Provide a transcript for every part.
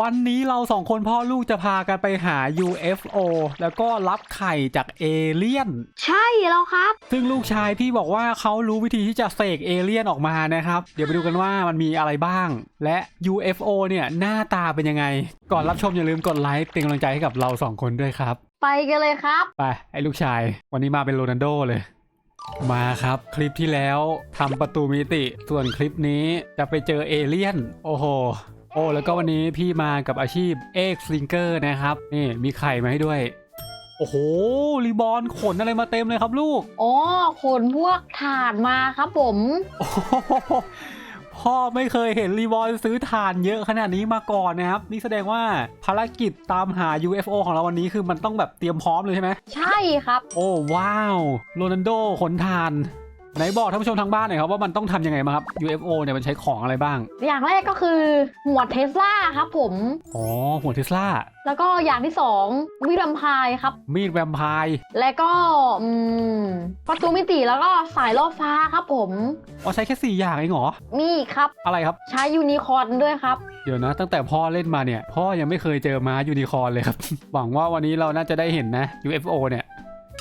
วันนี้เราสองคนพ่อลูกจะพากันไปหา UFO แล้วก็รับไข่จากเอเลี่ยน ใช่แล้วครับ ซึ่งลูกชายพี่บอกว่าเขารู้วิธีที่จะเสกเอเลี่ยนออกมานะครับ เดี๋ยวไปดูกันว่ามันมีอะไรบ้าง และ UFO เนี่ยหน้าตาเป็นยังไง ก่อนรับชมอย่าลืมกดไลค์เป็นกำลังใจให้กับเราสองคนด้วยครับ ไปกันเลยครับ ไปไอ้ลูกชาย วันนี้มาเป็นโรนัลโดเลยมาครับคลิปที่แล้วทำประตูมิติ ส่วนคลิปนี้จะไปเจอเอเลี่ยน โอ้โห โอ้แล้วก็วันนี้พี่มากับอาชีพเอ็กซ์ลิงเกอร์นะครับนี่มีไข่มาให้ด้วย โอ้โหรีบอนขนอะไรมาเต็มเลยครับลูก อ๋อขนพวกถาดมาครับผม โอ้โหพ่อไม่เคยเห็นรีบอนซื้อถ่านเยอะขนาดนี้มาก่อนนะครับ นี่แสดงว่าภารกิจตามหา UFO ของเราวันนี้คือมันต้องแบบเตรียมพร้อมเลยใช่ไหม ใช่ครับ โอ้ว้าวโรนัลโดขนทาน ไหนบอกท่านผู้ชมทางบ้านหน่อยครับว่ามันต้องทำยังไงมางครับ UFO เนี่ยมันใช้ของอะไรบ้าง อย่างแรกก็คือหัวเทสลาครับผม อ๋อหัวเทสลาแล้วก็อย่างที่สองวิลัมพายครับ มีดแวมไพร์และก็อืมประตูมิติแล้วก็สายล่อฟ้าครับผม อ๋อใช้แค่สี่อย่างเองเหรอมีอีกครับ อะไรครับ ใช้ยูนิคอร์นด้วยครับ เดี๋ยวนะ ตั้งแต่พ่อเล่นมาเนี่ย พ่อยังไม่เคยเจอม้ายูนิคอร์นเลยครับ หวังว่าวันนี้เราน่าจะได้เห็นนะ UFO เนี่ย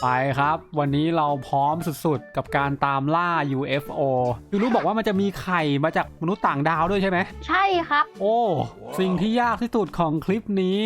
ไปครับ วันนี้เราพร้อมสุดๆ กับการตามล่า UFO คือรู้บอกว่ามันจะมีไข่มาจากมนุษย์ต่างดาวด้วยใช่ไหม ใช่ครับ โอ้ สิ่งที่ยากที่สุดของคลิปนี้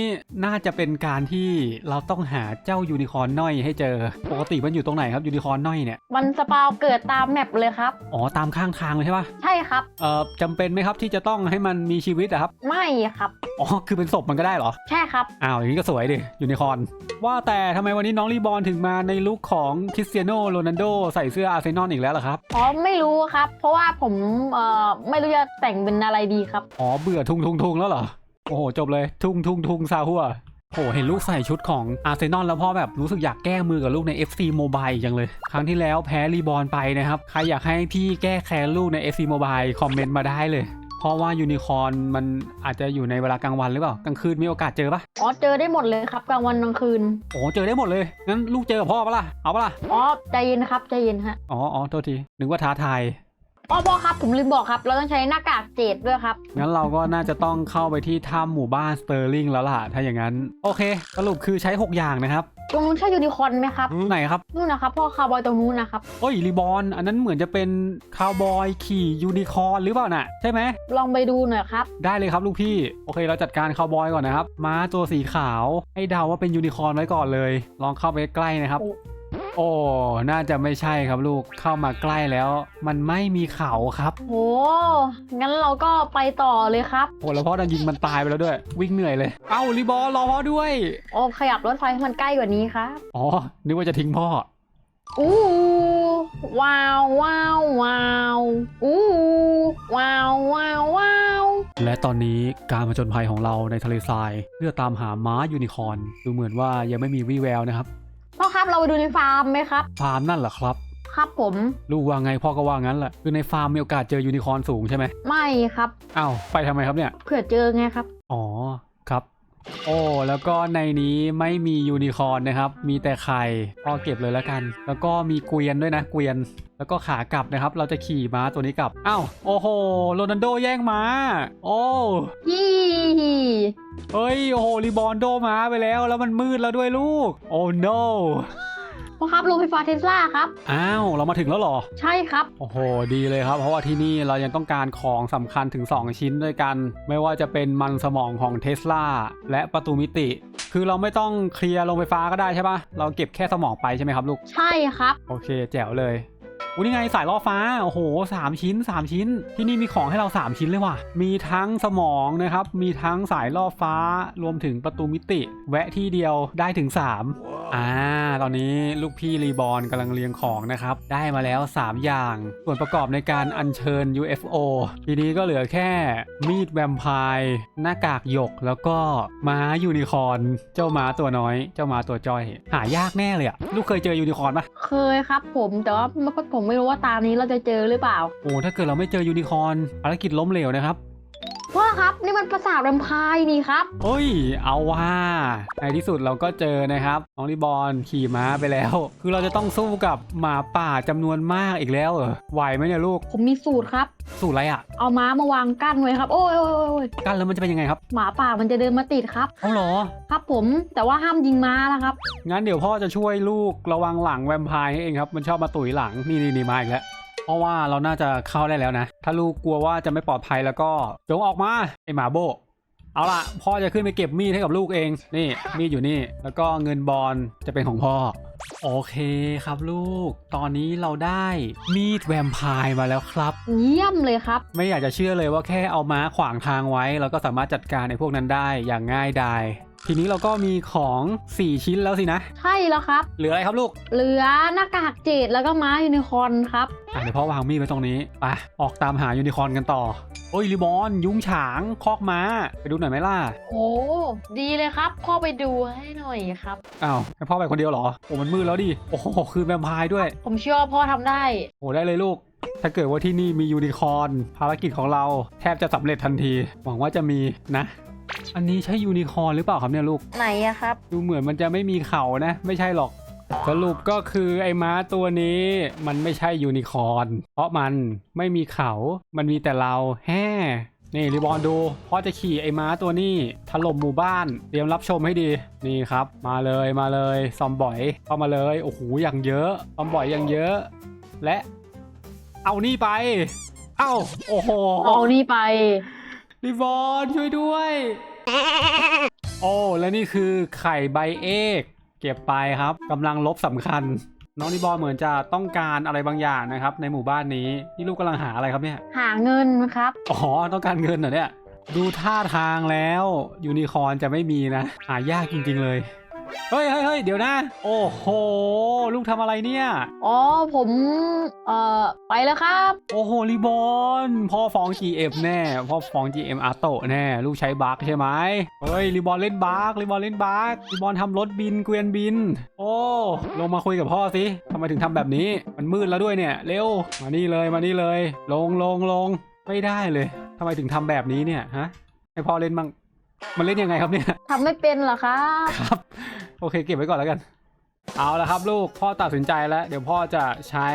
น่าจะเป็นการที่เราต้องหาเจ้ายูนิคอร์นน้อยให้เจอ ปกติมันอยู่ตรงไหนครับยูนิคอร์นน้อยเนี่ย มันสปาวเกิดตามแมปเลยครับ อ๋อตามข้างทางเลยใช่ปะใช่ครับ เอ่อจำเป็นไหมครับที่จะต้องให้มันมีชีวิตอะครับ ไม่ครับ อ๋อคือเป็นศพมันก็ได้เหรอ ใช่ครับ อ้าวอย่างนี้ก็สวยดิยูนิคอร์นว่าแต่ทำไมวันนี้น้องรีบอลถึงมาในลุคของคริสเตียโนโรนัลโดใส่เสื้ออาร์เซนอลอีกแล้วเหรอครับ อ๋อไม่รู้ครับ เพราะว่าผมเอ่อไม่รู้จะแต่งเป็นอะไรดีครับ อ๋อเบื่อทุงทุงทุงแล้วเหรอ โอ้โหจบเลย ทุงทุงทุงซาหัวโอ้โหเห็นลูกใส่ชุดของอาร์เซนอลแล้วพ่อแบบรู้สึกอยากแก้มือกับลูกใน FC Mobile จังเลย ครั้งที่แล้วแพ้รีบอลไปนะครับ ใครอยากให้พี่แก้แค้นลูกใน FC Mobile คอมเมนต์มาได้เลย เพราะว่ายูนิคอร์นมันอาจจะอยู่ในเวลากลางวันหรือเปล่ากลางคืนมีโอกาสเจอปะ อ๋อเจอได้หมดเลยครับกลางวันกลางคืน โอ้เจอได้หมดเลย งั้นลูกเจอกับพ่อปะล่ะ เอาปะล่ะ อ๋อใจเย็นนะครับใจเย็นฮะ อ๋ออ๋อโทษที นึกว่าท้าทาย อ๋อพ่อครับผมลืมบอกครับ เราต้องใช้หน้ากากเจดด้วยครับ งั้นเราก็น่าจะต้องเข้าไปที่ถ้ำหมู่บ้านสเตอร์ลิงแล้วล่ะ ถ้าอย่างนั้น โอเค สรุปคือใช้ 6 อย่างนะครับ ตรงนู้นใช่ยูนิคอร์นไหมครับ ไหนครับ นู่นนะครับพ่อคาร์บอยตรงนู้นนะครับโอ้ยรีบอลอันนั้นเหมือนจะเป็นคาวบอยขี่ยูนิคอร์นหรือเปล่าน่ะ ใช่ไหม ลองไปดูหน่อยครับ ได้เลยครับลูกพี่ โอเคเราจัดการคาวบอยก่อนนะครับ ม้าตัวสีขาว ให้เดาว่าเป็นยูนิคอร์นไว้ก่อนเลย ลองเข้าไปใกล้นะครับ โอ้ โอ้ น่าจะไม่ใช่ครับลูก เข้ามาใกล้แล้ว มันไม่มีเขาครับโหงั้นเราก็ไปต่อเลยครับ โอ้แล้วพ่อดันยิงมันตายไปแล้วด้วย วิ่งเหนื่อยเลย เอ้ารีบอลรอพ่อด้วย โอ้ขยับรถไฟให้มันใกล้กว่านี้ครับ อ๋อ นึกว่าจะทิ้งพ่อ อู้ว้าวว้าวว้าวอู้ว้าวว้าวว้าวและตอนนี้การผจญภัยของเราในทะเลทราย เพื่อตามหาม้ายูนิคอร์นดูเหมือนว่ายังไม่มีวี่แววนะครับพ่อครับ เราไปดูในฟาร์มไหมครับ ฟาร์มนั่นเหรอครับ ครับผมลูกว่าไงพ่อก็ว่างั้นแหละคือในฟาร์มมีโอกาสเจอยูนิคอร์นสูงใช่ไหมไม่ครับอ้าวไปทำไมครับเนี่ย เผื่อเจอไงครับ อ๋อครับ โอ้แล้วก็ในนี้ไม่มียูนิคอร์นนะครับ มีแต่ไข่ก็เก็บเลยแล้วกัน แล้วก็มีเกวียนด้วยนะเกวียน แล้วก็ขากลับนะครับ เราจะขี่ม้าตัวนี้กลับอ้าวโอ้โหโรนันโดแย่งม้า โอ้ยี่เฮ้ยโอ้โหรีบอนโดม้าไปแล้ว แล้วมันมืดแล้วด้วยลูก โอ้ no พ่อครับโรงไฟฟ้าเทสลาครับ อ้าว เรามาถึงแล้วเหรอ ใช่ครับ โอ้โห ดีเลยครับ เพราะว่าที่นี่เรายังต้องการของสำคัญถึง 2 ชิ้นด้วยกัน ไม่ว่าจะเป็นมันสมองของเทสลาและประตูมิติ คือเราไม่ต้องเคลียร์โรงไฟฟ้าก็ได้ใช่ปะเราเก็บแค่สมองไปใช่ไหมครับลูก ใช่ครับ โอเค แจ๋วเลย อุ้ยนี่ไงสายล่อฟ้า โอ้โหสามชิ้น3ชิ้น ที่นี่มีของให้เรา3ชิ้นเลยว่ะ มีทั้งสมองนะครับ มีทั้งสายล่อฟ้ารวมถึงประตูมิติ แวะที่เดียวได้ถึง 3 อ่า ตอนนี้ลูกพี่รีบอลกำลังเรียงของนะครับ ได้มาแล้ว 3 อย่าง ส่วนประกอบในการอัญเชิญ UFO ทีนี้ก็เหลือแค่มีดแวมไพร์หน้ากากหยกแล้วก็ม้ายูนิคอร์นเจ้าม้าตัวน้อย เจ้าม้าตัวจ้อย หายากแน่เลยอะลูกเคยเจอยูนิคอร์นปะเคยครับผมแต่ว่าผมไม่รู้ว่าตามนี้เราจะเจอหรือเปล่า โอ้ถ้าเกิดเราไม่เจอยูนิคอร์นภารกิจล้มเหลวนะครับ พ่อครับนี่มันปราสาทแวมไพร์นี่ครับเฮ้ย เอาว่า ในที่สุดเราก็เจอนะครับน้องลิบอลขี่ม้าไปแล้ว คือเราจะต้องสู้กับหมาป่าจำนวนมากอีกแล้วเหรอไหวไหมเนี่ยลูก ผมมีสูตรครับ สูตรอะไรอะ เอาม้ามาวางกั้นไว้ครับ โอ้ยโอ้ยโอ้ยโอ้ยกันแล้วมันจะเป็นยังไงครับ หมาป่ามันจะเดินมาติดครับเอาเหรอ ครับผมแต่ว่าห้ามยิงม้านะครับงั้นเดี๋ยวพ่อจะช่วยลูกระวังหลังแวมไพร์ให้เองครับมันชอบมาตุ๋ยหลังนี่นี่นี่มาอีกแล้ว เพราะว่าเราน่าจะเข้าได้แล้วนะ ถ้าลูกกลัวว่าจะไม่ปลอดภัยแล้วก็จงออกมาไอหมาโบ เอาล่ะ พ่อจะขึ้นไปเก็บมีดให้กับลูกเอง นี่มีดอยู่นี่ แล้วก็เงินบอลจะเป็นของพ่อ โอเคครับลูก ตอนนี้เราได้มีดแวมไพร์มาแล้วครับ เยี่ยมเลยครับ ไม่อยากจะเชื่อเลยว่าแค่เอาม้าขวางทางไว้ เราก็สามารถจัดการในพวกนั้นได้อย่างง่ายดาย ทีนี้เราก็มีของ 4 ชิ้นแล้วสินะ ใช่แล้วครับ เหลืออะไรครับลูก เหลือหน้ากากเจดแล้วก็ม้ายูนิคอร์นครับอะเดี๋ยวพ่อวางมีดไว้ตรงนี้ไปออกตามหายูนิคอร์นกันต่อ โอ้ยลิบอน ยุงฉาง คอกม้า ไปดูหน่อยไหมล่ะ โอ้ดีเลยครับ พ่อไปดูให้หน่อยครับ อ้าวให้พ่อไปคนเดียวเหรอ โอ้มันมืดแล้วดิ โอ้โหคือแวมไพร์ด้วย ผมเชื่อว่าพ่อทำได้ โอ้ได้เลยลูก ถ้าเกิดว่าที่นี่มียูนิคอร์นภารกิจของเราแทบจะสำเร็จทันที หวังว่าจะมีนะ อันนี้ใช่ยูนิคอร์นหรือเปล่าครับเนี่ยลูก ไหนอะครับ ดูเหมือนมันจะไม่มีเขานะ ไม่ใช่หรอก สรุปก็คือไอ้ม้าตัวนี้ มันไม่ใช่ยูนิคอร์นเพราะมันไม่มีเขา มันมีแต่เราแฮ่นี่รีบอนดูพ่อจะขี่ไอ้ม้าตัวนี้ถล่มหมู่บ้าน เตรียมรับชมให้ดีนี่ครับ มาเลยมาเลยซอมบ่อยเข้ามาเลยโอ้โหอย่างเยอะซอมบ่อยอย่างเยอะ และ เอานี่ไป เอ้าโอ้โหเอานี่ไป รีบอนช่วยด้วย โอ้และนี่คือไข่ใบเอกเก็บไปครับกำลังลบสำคัญ น้องนิบอลเหมือนจะต้องการอะไรบางอย่างนะครับ ในหมู่บ้านนี้นี่ลูกกำลังหาอะไรครับเนี่ย หาเงินครับ อ๋อต้องการเงินเหรอเนี่ย ดูท่าทางแล้วยูนิคอร์นจะไม่มีนะ หายากจริง ๆ เลย เฮ้ยเฮ้ยเฮ้ยเดี๋ยวนะ โอ้โห ลูกทำอะไรเนี่ย อ๋อ ผม เอ่อ ไปแล้วครับ โอ้โหรีบอนพ่อฟ้อง GM แน่ พ่อฟ้อง GM อาโตแน่ ลูกใช้บั๊กใช่ไหมเฮ้ยรีบอนเล่นบั๊กรีบอนเล่นบั๊กรีบอนทำรถบินเกวียนบิน โอ้ ลงมาคุยกับพ่อสิทำไมถึงทำแบบนี้ มันมืดแล้วด้วยเนี่ย เร็ว มานี่เลย มานี่เลย ลงลงลง ไม่ได้เลยทำไมถึงทำแบบนี้เนี่ยฮะ ให้พ่อเล่นบ้างมันเล่นยังไงครับเนี่ยทำไม่เป็นเหรอครับ ครับ โอเคเก็บไว้ก่อนแล้วกัน เอาละครับลูกพ่อตัดสินใจแล้ว เดี๋ยวพ่อจะใช้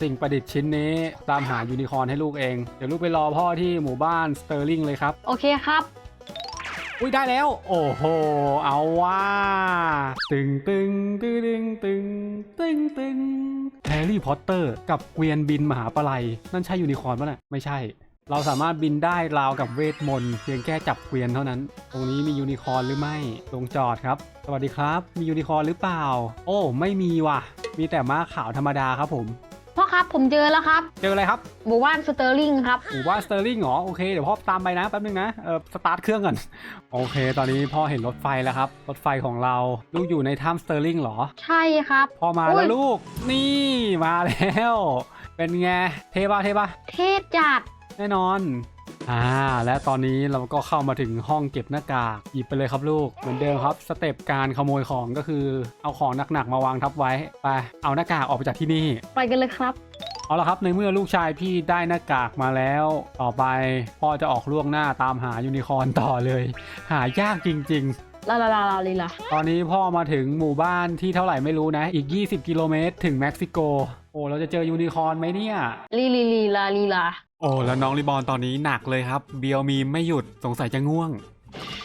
สิ่งประดิษฐ์ชิ้นนี้ ตามหายูนิคอร์นให้ลูกเอง เดี๋ยวลูกไปรอพ่อที่หมู่บ้านสเตอร์ลิงเลยครับ โอเคครับ อุ้ยได้แล้ว โอ้โห เอาว่าตึงตึงตึงตึงตึงตึงตึงแฮร์รี่พอตเตอร์กับเกวียนบินมหาปลัยนั่นใช่ยูนิคอร์นปะเนี่ยไม่ใช่ เราสามารถบินได้ราวกับเวทมนต์เพียงแค่จับเกวียนเท่านั้น ตรงนี้มียูนิคอร์นหรือไม่ลงจอดครับ สวัสดีครับ มียูนิคอร์นหรือเปล่า โอ้ ไม่มีว่ะ มีแต่ม้าขาวธรรมดาครับผม พ่อครับผมเจอแล้วครับ เจออะไรครับหมู่บ้านสเตอร์ลิงครับหมู่บ้านสเตอร์ลิงเหรอ โอเค เดี๋ยวพ่อตามไปนะแป๊บนึงนะ เออสตาร์ทเครื่องก่อน โอเค ตอนนี้พ่อเห็นรถไฟแล้วครับ รถไฟของเรา ลูกอยู่ในถ้ำสเตอร์ลิงเหรอ ใช่ครับ พ่อมาอุ๊แล้ยวลูก นี่มาแล้ว เป็นไง เทปะเทปะเทพจัด แน่นอน อ่า และตอนนี้เราก็เข้ามาถึงห้องเก็บหน้ากาก หยิบไปเลยครับลูก เหมือนเดิมครับ สเต็ปการขโมยของก็คือ เอาของหนักๆมาวางทับไว้ ไป เอาหน้ากากออกไปจากที่นี่ ไปกันเลยครับ เอาละครับ ในเมื่อลูกชายพี่ได้หน้ากากมาแล้ว ต่อไปพ่อจะออกล่วงหน้าตามหายูนิคอร์นต่อเลย หายากจริงลาลาลาลาลีลาๆตอนนี้พ่อมาถึงหมู่บ้านที่เท่าไหร่ไม่รู้นะ อีก 20 กิโลเมตรถึงเม็กซิโก โอ้ เราจะเจอยูนิคอร์นไหมเนี่ย ลีลีลีลาลีลา โอ้แล้วน้องรีบอลตอนนี้หนักเลยครับเบียวมีไม่หยุดสงสัยจะง่วง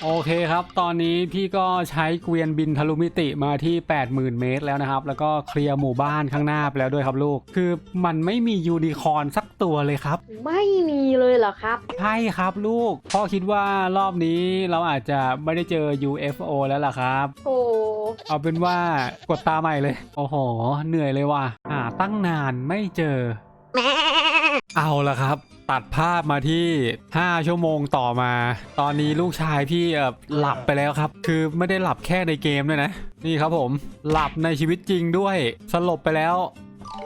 โอเคครับ ตอนนี้พี่ก็ใช้เกวียนบินทะลุมิติมาที่ 80,000 เมตรแล้วนะครับ แล้วก็เคลียร์หมู่บ้านข้างหน้าไปแล้วด้วยครับลูก คือมันไม่มียูนิคอร์นสักตัวเลยครับ ไม่มีเลยเหรอครับ ใช่ครับลูกพ่อคิดว่ารอบนี้เราอาจจะไม่ได้เจอ UFO แล้วล่ะครับ โอ้เอาเป็นว่ากดตาใหม่เลย โอ้โห เหนื่อยเลยว่ะหาตั้งนานไม่เจอ เอาละครับ ตัดภาพมาที่ 5 ชั่วโมงต่อมา ตอนนี้ลูกชายพี่เออหลับไปแล้วครับ คือไม่ได้หลับแค่ในเกมด้วยนะ นี่ครับผม หลับในชีวิตจริงด้วย สลบไปแล้ว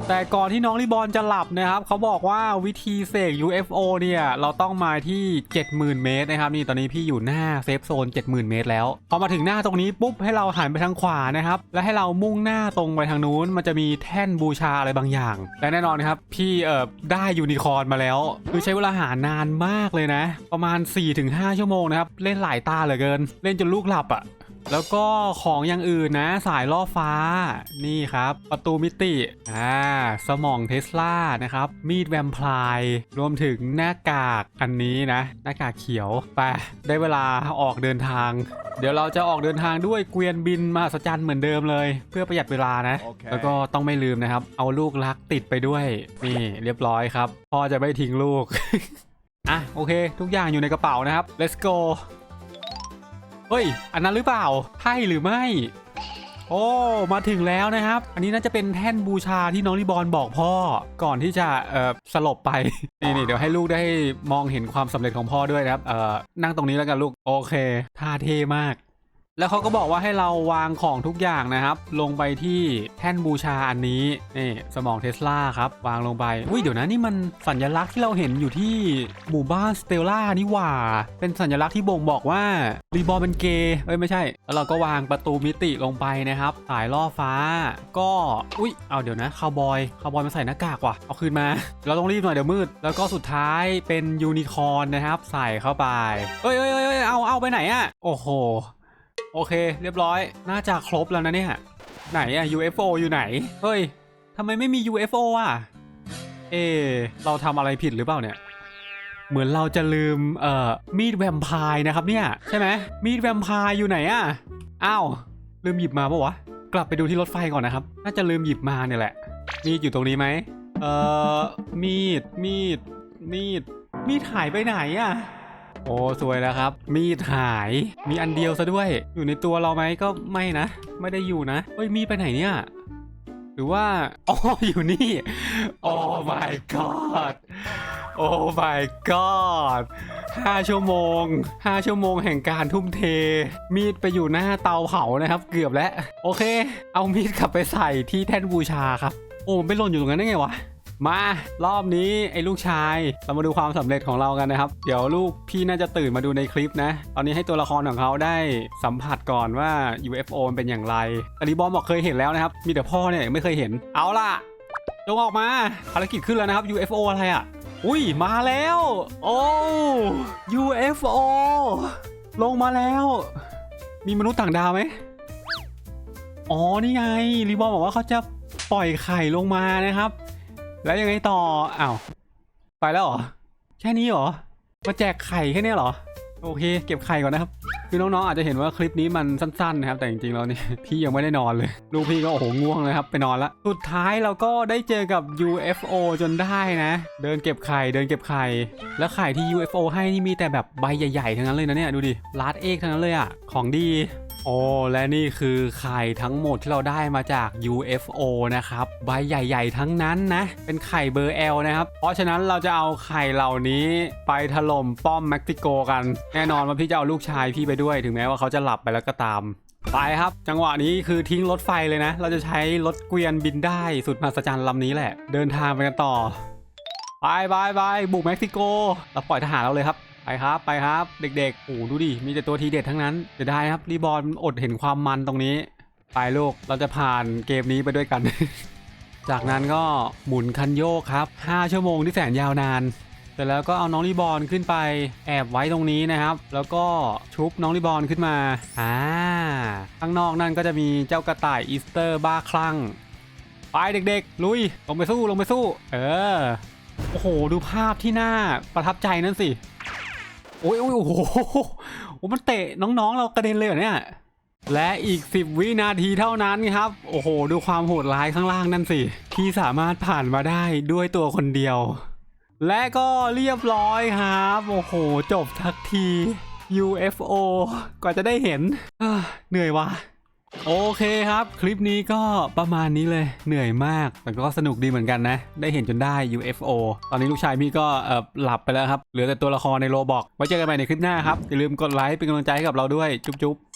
แต่ก่อนที่น้องรีบอลจะหลับนะครับเขาบอกว่าวิธีเสก UFO เนี่ยเราต้องมาที่ 70,000 เมตรนะครับนี่ตอนนี้พี่อยู่หน้าเซฟโซน 70,000 เมตรแล้ว พอมาถึงหน้าตรงนี้ปุ๊บให้เราหันไปทางขวานะครับและให้เรามุ่งหน้าตรงไปทางนู้น มันจะมีแท่นบูชาอะไรบางอย่าง และแน่นอนครับพี่เออได้ยูนิคอร์นมาแล้วคือใช้เวลาหานานมากเลยนะ ประมาณ 4-5 ชั่วโมงนะครับเล่นหลายตาเหลือเกิน เล่นจนลูกหลับอะ แล้วก็ของอย่างอื่นนะสายล่อฟ้านี่ครับ ประตูมิติอ่าสมองเทสลานะครับ มีดแวมไพร์รวมถึงหน้ากากอันนี้นะ หน้ากากเขียวไปได้เวลาออกเดินทาง เดี๋ยวเราจะออกเดินทางด้วยเกวียนบินมาสจันเหมือนเดิมเลย เพื่อประหยัดเวลานะโอเคแล้วก็ต้องไม่ลืมนะครับ เอาลูกรักติดไปด้วยนี่เรียบร้อยครับพ่อจะไม่ทิ้งลูกอะโอเค ทุกอย่างอยู่ในกระเป๋านะครับ let's go เฮ้ย อันนั้นหรือเปล่าใช่หรือไม่ โอ้ มาถึงแล้วนะครับ อันนี้น่าจะเป็นแท่นบูชาที่น้องรีบอลบอกพ่อ ก่อนที่จะเอ่อสลบไป นี่นี่เดี๋ยวให้ลูกได้มองเห็นความสำเร็จของพ่อด้วยนะครับ เอ่อ นั่งตรงนี้แล้วกันลูก โอเค ท่าเท่มาก แล้วเขาก็บอกว่าให้เราวางของทุกอย่างนะครับ ลงไปที่แท่นบูชาอันนี้นี่สมองเทสลาครับ วางลงไป อุ้ยเดี๋ยวนะนี่มันสัญลักษณ์ที่เราเห็นอยู่ที่หมู่บ้านสเตลล่านี่หว่า เป็นสัญลักษณ์ที่บ่งบอกว่ารีบอลเป็นเกย์เอ้ยไม่ใช่ แล้วเราก็วางประตูมิติลงไปนะครับสายล่อฟ้า ก็อุ้ยเอาเดี๋ยวนะคาวบอยคาวบอยมาใส่หน้ากากว่ะเอาคืนมา เราต้องรีบหน่อยเดี๋ยวมืด แล้วก็สุดท้ายเป็นยูนิคอร์นนะครับ ใส่เข้าไปเอ้ยเอ้ยเอ้ยเอ้ยเอาเอาไปไหนอะโอ้โห โอเค เรียบร้อย น่าจะครบแล้วนะเนี่ย ไหนอะ UFO อยู่ไหน เฮ้ยทำไมไม่มี UFO อะ เอ เราทำอะไรผิดหรือเปล่าเนี่ย เหมือนเราจะลืม เอ่อ มีดแวมไพร์นะครับเนี่ย ใช่ไหม มีดแวมไพร์อยู่ไหนอะอ้าว ลืมหยิบมาปะวะ กลับไปดูที่รถไฟก่อนนะครับ น่าจะลืมหยิบมาเนี่ยแหละ มีดอยู่ตรงนี้ไหม เอ่อ มีด มีด มีด มีดหายไปไหนอะ โอ้สวยแล้วครับ มีดหายมีอันเดียวซะด้วย อยู่ในตัวเราไหมก็ไม่นะ ไม่ได้อยู่นะเฮ้ยมีดไปไหนเนี่ยหรือว่าอ๋ออยู่นี่ โอ้ my god โอ้ my god ห้าชั่วโมงห้าชั่วโมงแห่งการทุ่มเท มีดไปอยู่หน้าเตาเผานะครับ เกือบแล้ว โอเค เอามีดกลับไปใส่ที่แท่นบูชาครับ โอ้มันไปหล่นอยู่ตรงนั้นได้ไงวะ มารอบนี้ไอ้ลูกชาย เรามาดูความสำเร็จของเรากันนะครับ เดี๋ยวลูกพี่น่าจะตื่นมาดูในคลิปนะ ตอนนี้ให้ตัวละครของเขาได้สัมผัสก่อนว่า UFO มันเป็นอย่างไรแต่รีบอมบอกเคยเห็นแล้วนะครับ มีแต่พ่อเนี่ยยังไม่เคยเห็น เอาล่ะจงออกมาภารกิจขึ้นแล้วนะครับ UFO อะไรอะ อุ้ยมาแล้ว โอ้ UFO ลงมาแล้ว มีมนุษย์ต่างดาวไหมอ๋อนี่ไงรีบอมบอกว่าเขาจะปล่อยไข่ลงมานะครับ แล้วยังไงต่ออ้าวไปแล้วเหรอแค่นี้เหรอมาแจกไข่แค่เนี้ยเหรอ โอเค เก็บไข่ก่อนนะครับคือน้องๆอาจจะเห็นว่าคลิปนี้มันสั้นๆนะครับแต่จริงๆแล้วนี่พี่ยังไม่ได้นอนเลย ลูกพี่ก็โอ้โหง่วงเลยครับไปนอนละสุดท้ายเราก็ได้เจอกับ UFO จนได้นะ เดินเก็บไข่เดินเก็บไข่แล้วไข่ที่ UFO ให้นี่มีแต่แบบใบใหญ่ๆทั้งนั้นเลยนะเนี่ยดูดิลาดเอกทั้งนั้นเลยอะของดี โอ้และนี่คือไข่ทั้งหมดที่เราได้มาจาก UFO นะครับใบใหญ่ๆ ทั้งนั้นนะ เป็นไข่เบอร์ L นะครับ เพราะฉะนั้นเราจะเอาไข่เหล่านี้ไปถล่มป้อมเม็กซิโกกัน แน่นอนว่าพี่จะเอาลูกชายพี่ไปด้วยถึงแม้ว่าเขาจะหลับไปแล้วก็ตาม ไปครับ จังหวะนี้คือทิ้งรถไฟเลยนะ เราจะใช้รถเกวียนบินได้สุดมหัศจรรย์ลำนี้แหละ เดินทางไปกันต่อไปไปไปบุกเม็กซิโกเราปล่อยทหารเราเลยครับ ไปครับไปครับเด็กๆโอ้ดูดิมีแต่ตัวทีเด็ดทั้งนั้นเดี๋ยวได้ครับรีบอลอดเห็นความมันตรงนี้ไปลูกเราจะผ่านเกมนี้ไปด้วยกัน จากนั้นก็หมุนคันโยกครับ 5 ชั่วโมงที่แสนยาวนานเสร็จแล้วก็เอาน้องรีบอลขึ้นไปแอบไว้ตรงนี้นะครับ แล้วก็ชุบน้องรีบอลขึ้นมาอ่าข้างนอกนั่นก็จะมีเจ้ากระต่ายอีสเตอร์บ้าคลั่งไปเด็กๆ ลุยลงไปสู้ลงไปสู้ เออโอ้โห ดูภาพที่น่าประทับใจนั่นสิ โอ้ยโอ้ยโอ้โหโอ้มันเตะน้องๆ เรากระเด็นเลยเหรอเนี่ย และอีก 10 วินาทีเท่านั้นครับ โอ้โห ดูความโหดร้ายข้างล่างนั่นสิ ที่สามารถผ่านมาได้ด้วยตัวคนเดียว และก็เรียบร้อยครับ โอ้โห จบทักที UFO กว่าจะได้เห็นเอ้อเหนื่อยว่ะ โอเคครับ คลิปนี้ก็ประมาณนี้เลยเหนื่อยมาก แต่ก็สนุกดีเหมือนกันนะ ได้เห็นจนได้ UFO ตอนนี้ลูกชายพี่ก็หลับไปแล้วครับ เหลือแต่ตัวละครในโรบอกไว้เจอกันใหม่ในคลิปหน้าครับ อย่าลืมกดไลค์เป็นกำลังใจให้กับเราด้วย จุ๊บๆ